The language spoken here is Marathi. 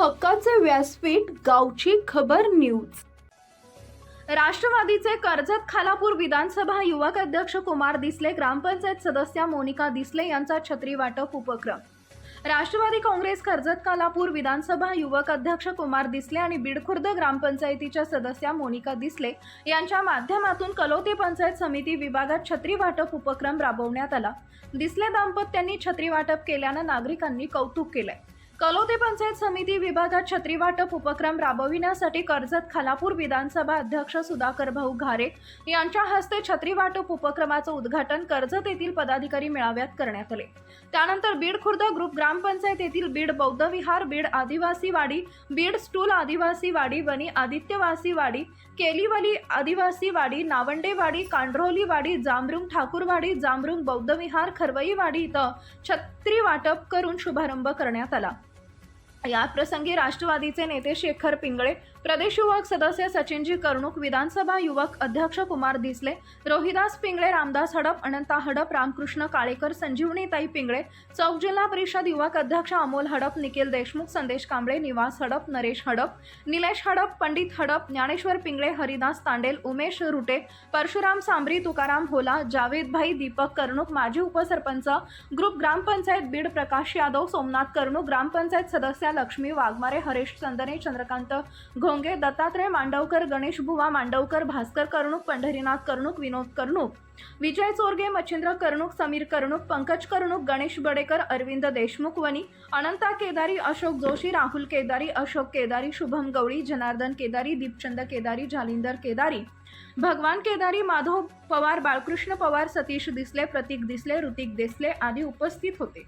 हक्काचे व्यासपीठ गावची खबर न्यूज. राष्ट्रवादीचे कर्जत खालापूर विधानसभा युवक अध्यक्ष कुमार दिसले ग्रामपंचायत सदस्या मोनिका दिसले यांचा छत्री वाटप उपक्रम. राष्ट्रवादी काँग्रेस कर्जत कालापूर विधानसभा युवक अध्यक्ष कुमार दिसले आणि बिडखुर्द ग्रामपंचायतीच्या सदस्या मोनिका दिसले यांच्या माध्यमातून कलोते पंचायत समिती विभागात छत्री वाटप उपक्रम राबवण्यात आला. दिसले दाम्पत्यांनी छत्री वाटप केल्यानं नागरिकांनी कौतुक केलंय. कलोदे पंचायत समिती विभागात छत्री वाटप उपक्रम राबविण्यासाठी कर्जत खालापूर विधानसभा अध्यक्ष सुधाकर भाऊ घारे यांच्या हस्ते छत्री वाटप उपक्रमाचं उद्घाटन कर्जत येथील पदाधिकारी मेळाव्यात करण्यात आले. त्यानंतर बीड खुर्द ग्रुप ग्रामपंचायत येथील बीड बौद्ध विहार बीड आदिवासी वाडी बीड स्टूल आदिवासी वाडी वनी आदित्यवासी वाडी केलीवली आदिवासी वाडी नावंडेवाडी कांड्रोली वाडी जांभरुंग ठाकूरवाडी जांभरुंग बौद्ध विहार खरवई वाडी इथं छत्री वाटप करून शुभारंभ करण्यात आला. याप्रसंगी राष्ट्रवादीचे नेते शेखर पिंगळे प्रदेश युवक सदस्य सचिनजी कर्णुक विधानसभा युवक अध्यक्ष कुमार दिसले रोहिदास पिंगळे रामदास हडप अनंता हडप रामकृष्ण काळेकर संजीवनीताई पिंगळे चौक जिल्हा परिषद युवक अध्यक्ष अमोल हडप निखिल देशमुख संदेश कांबळे निवास हडप नरेश हडप निलेश हडप पंडित हडप ज्ञानेश्वर पिंगळे हरिदास तांडेल उमेश रुटे परशुराम सांबरी तुकाराम होला जावेदभाई दीपक कर्णुक माजी उपसरपंच ग्रुप ग्रामपंचायत बीड प्रकाश यादव सोमनाथ कर्णुक ग्रामपंचायत सदस्य लक्ष्मी वाघमारे हरेश चंदने चंद्रकांत घोंगे दत्तात्रय मांडवकर गणेश बुवा मांडवकर भास्कर कर्णुक पंढरीनाथ कर्णुक विनोद कर्णुक विजय चोरगे मच्छिंद्र कर्णुक समीर कर्णुक पंकज कर्णुक गणेश बडेकर अरविंद देशमुख वनी अनंता केदारी अशोक जोशी राहुल केदारी अशोक केदारी शुभम गवळी जनार्दन केदारी दीपचंद केदारी जालिंदर केदारी भगवान केदारी माधव पवार बाळकृष्ण पवार सतीश दिसले प्रतीक दिसले ऋतिक दिसले आदी उपस्थित होते.